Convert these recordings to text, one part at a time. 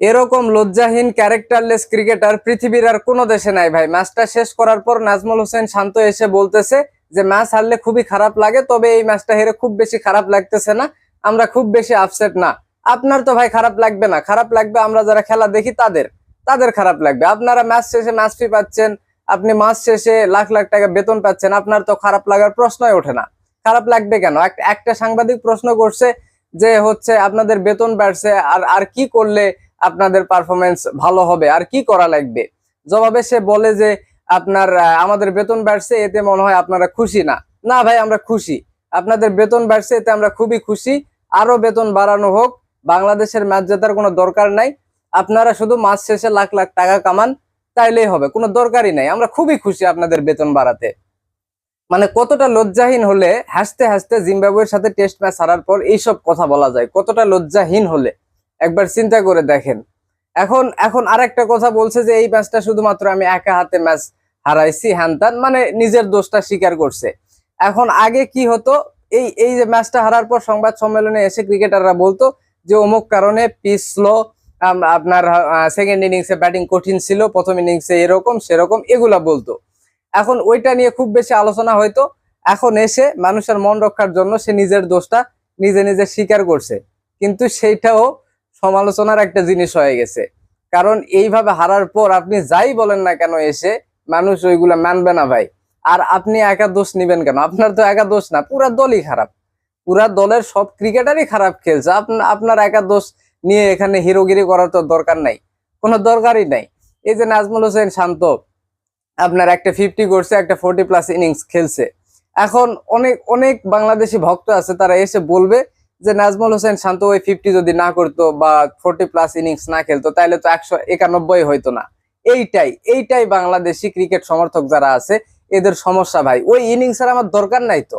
এরকম লজ্জাহীন characterless cricketer পৃথিবীর আর কোনো দেশে নাই ভাই। ম্যাচটা শেষ করার পর নাজমুল হোসেন শান্ত এসে বলতেছে যে, ম্যাচ হারলে খুবই খারাপ লাগে, তবে এই ম্যাচটা হেরে খুব বেশি খারাপ লাগতেছে না, আমরা খুব বেশি আপসেট না। আপনার তো ভাই খারাপ লাগবে না, খারাপ লাগবে আমরা যারা খেলা দেখি তাদের তাদের খারাপ লাগবে। আপনারা ম্যাচ শেষে ম্যাচ ফি পাচ্ছেন, আপনি মাস শেষে লাখ লাখ টাকা বেতন পাচ্ছেন, আপনার তো খারাপ লাগার প্রশ্নই ওঠে না। খারাপ লাগবে কেন? এক- একটা সাংবাদিক প্রশ্ন করছে যে, হচ্ছে আপনাদের বেতন বাড়ছে, আর আর কি করলে আপনাদের পারফরমেন্স ভালো হবে। আর কি করা লাগবে? জবাবে সে বলে যে, আপনার আমাদের বেতন বাড়ছে, এতে মনে হয় আপনারা খুশি না। না ভাই, আমরা খুশি। আপনাদের বেতন বাড়ছে, এতে আমরা খুবই খুশি। আরও বেতন বাড়ানো হোক, বাংলাদেশের ম্যাচ জেতার কোনো দরকার নাই। আপনারা শুধু মাস শেষে লাখ লাখ টাকা কামান, তাইলেই হবে। কোনো দরকারই নাই। আমরা খুবই খুশি আপনাদের বেতন বাড়াতে। মানে কতটা লজ্জাহীন হলে হাসতে হাসতে জিম্বাবুয়ের সাথে টেস্ট ম্যাচ হারার পর এইসব কথা বলা যায়। কতটা লজ্জাহীন হলে। একবার চিন্তা করে দেখেন। এখন এখন আরেকটা কথা বলছে যে এই ম্যাচটা শুধুমাত্র আমি একা হাতে ম্যাচ হারাইছি, হ্যান ত্যান মানে নিজের দোষটা স্বীকার করছে। এখন আগে কি হতো? এই এই যে ম্যাচটা হারার পর সংবাদ সম্মেলনে এসে ক্রিকেটাররা বলতো যে অমুক কারণে পিচ স্লো আপনার সেকেন্ড ইনিংসে ব্যাটিং কঠিন ছিল, প্রথম ইনিংসে এরকম, সেরকম, এগুলা বলতো। এখন ওইটা নিয়ে খুব বেশি আলোচনা হয়তো। এখন এসে মানুষের মন রক্ষার জন্য সে নিজের দোষটা নিজে নিজে স্বীকার করছে। কিন্তু সেইটাও সমালোচনার একটা জিনিস হয়ে গেছে। কারণ এইভাবে হারার পর আপনি যাই বলেন না কেন এসে মানুষ ওইগুলা মানবে না ভাই। আর আপনি একা দোষ নিবেন কেন? আপনার তো একা দোষ না, পুরা দলই খারাপ। পুরা দলের সব ক্রিকেটারই খারাপ খেলছে আপনা- আপনার একা দোষ নিয়ে এখানে হিরোগিরি করার তো দরকার নাই। কোনো দরকারই নাই। এই যে নাজমুল হোসেন শান্ত, আপনার একটা ফিফটি করছে, একটা ফোর্টি প্লাস ইনিংস খেলছে। এখন অনেক অনেক বাংলাদেশি ভক্ত আছে, তারা এসে বলবে যে নাজমুল হোসেন শান্ত ওই ফিফটি যদি না করতো বা ফোর্টি প্লাস ইনিংস না খেলতো তাহলে তো একশো একানব্বই হইতো না। এইটাই এইটাই বাংলাদেশি ক্রিকেট সমর্থক যারা আছে, এদের সমস্যা ভাই। ওই ইনিংস এর আমার দরকার নাই তো।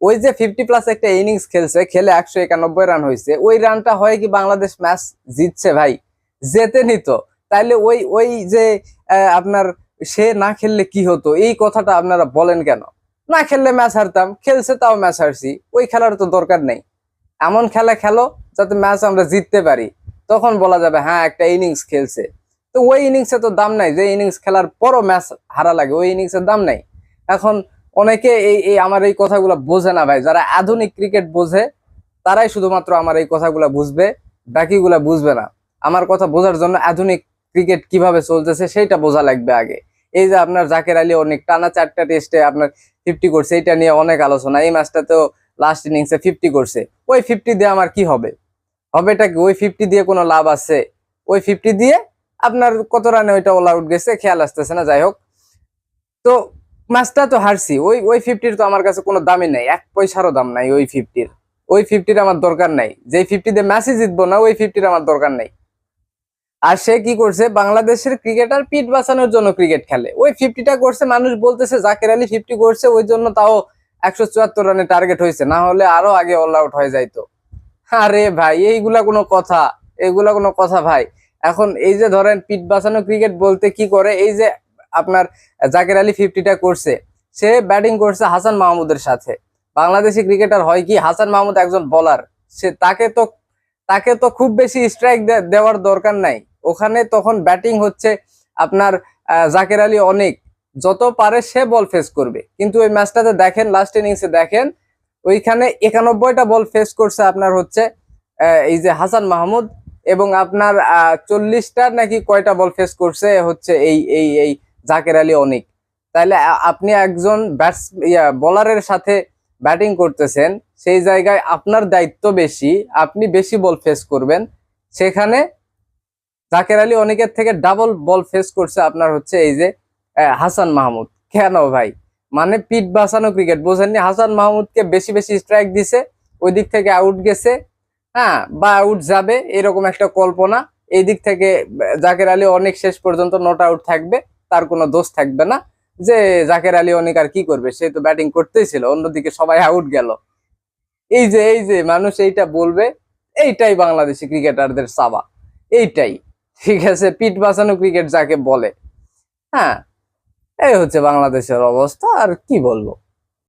ওই যে ফিফটি প্লাস একটা ইনিংস খেলছে, খেলে একশো একানব্বই রান হয়েছে ওই রানটা হয় কি বাংলাদেশ ম্যাচ জিতছে ভাই? জেতে নিত তাইলে ওই ওই যে আপনার সে না খেললে কি হতো? এই কথাটা আপনারা বলেন কেন? না খেললে ম্যাচ হারতাম, খেলছে তাও ম্যাচ হারছি, ওই খেলার তো দরকার নেই। এমন খেলা খেলো যাতে ম্যাচ আমরা জিততে পারি। তখন বলা যাবে হ্যাঁ একটা ইনিংস খেলছে। তো ওই ইনিংসে তো দাম নাই। যে ইনিংস খেলার পরও ম্যাচ হারা লাগে, ওই ইনিংসের দাম নাই। এখন অনেকে এই এই আমার এই কথাগুলো বোঝে না ভাই। যারা আধুনিক ক্রিকেট বোঝে, তারাই শুধুমাত্র আমার এই কথাগুলো বুঝবে, বাকিগুলা বুঝবে না। আমার কথা বোঝার জন্য আধুনিক ক্রিকেট কীভাবে চলতেছে সেইটা বোঝা লাগবে আগে। এই যে আপনার জাকের আলী অনেক টানা চারটা টেস্টে আপনার ফিফটি করছে এটা নিয়ে অনেক আলোচনা। এই ম্যাচটাতেও লাস্ট ইনিংসে ফিফটি করছে। ওই ফিফটি দিয়ে আমার কি হবে? হবেটা কি? ওই ফিফটি দিয়ে কোনো লাভ আছে? ওই ফিফটি দিয়ে আপনার কত রানে ওইটা অল আউট গেছে, খেয়াল আসতেছে না, যাই হোক। তো ম্যাচটা তো হারছি। ওই ওই ফিফটির তো আমার কাছে কোনো দামই নাই। এক পয়সারও দাম নাই ওই ফিফটির ওই ফিফটির আমার দরকার নাই। যে ফিফটি দিয়ে ম্যাচই জিতবো না, ওই ফিফটির আমার দরকার নাই। আর সে কি করছে? বাংলাদেশের ক্রিকেটার পিট বাঁচানোর জন্য ক্রিকেট খেলে। ওই ফিফটিটা করছে, মানুষ বলতেছে, জাকের আলী ফিফটি করছে, ওই জন্য তাও একশো চুয়াত্তর রানে টার্গেট হয়েছে, না হলে আরও আগে অল আউট হয়ে যাইতো। আরে ভাই, এইগুলা কোনো কথা, এইগুলা কোনো কথা ভাই। এখন এই যে ধরেন পিট বাঁচানো ক্রিকেট বলতে কি করে, এই যে আপনার জাকের আলী ফিফটিটা করছে, সে ব্যাটিং করছে হাসান মাহমুদের সাথে। বাংলাদেশি ক্রিকেটার হয় কি, হাসান মাহমুদ একজন বলার সে তাকে তো তাকে তো খুব বেশি স্ট্রাইক দেওয়ার দরকার নাই। ওখানে তখন ব্যাটিং হচ্ছে আপনার জাকের আলী অনেক। যত পারে সে বল ফেস করবে। কিন্তু ওই ম্যাচটাতে দেখেন লাস্ট ইনিংসে দেখেন, ওইখানে একানব্বইটা বল ফেস করছে আপনার হচ্ছে এই যে হাসান মাহমুদ এবং আপনার চল্লিশটা নাকি কয়টা বল ফেস করছে হচ্ছে এই এই এই জাকের আলী অনেক। তাহলে আপনি একজন ব্যাটস বলারের সাথে ব্যাটিং করতেছেন, সেই জায়গায় আপনার দায়িত্ব বেশি, আপনি বেশি বল ফেস করবেন। সেখানে জাকের আলী অনেকের থেকে ডাবল বল ফেস করছে আপনার হচ্ছে এই যে হাসান মাহমুদ। কেন ভাই? মানে পিট বাঁচানো ক্রিকেট বোঝেননি? হাসান মাহমুদকে বেশি বেশি স্ট্রাইক দিছে ওই দিক থেকে আউট গেছে হ্যাঁ বা আউট যাবে, এরকম একটা কল্পনা। এই দিক থেকে, জাকের আলী অনেক শেষ পর্যন্ত নট আউট থাকবে, তার কোনো দোষ থাকবে না। যে জাকের আলী অনেক আর কি করবে, সে তো ব্যাটিং করতেই ছিল, অন্যদিকে সবাই আউট গেল। এই যে এই যে, মানুষ এইটা বলবে, এইটাই বাংলাদেশি ক্রিকেটারদের সাবা এইটাই, ঠিক আছে? পিট বাঁচানো ক্রিকেট যাকে বলে। হ্যাঁ এই হচ্ছে বাংলাদেশের অবস্থা আর কি বলব?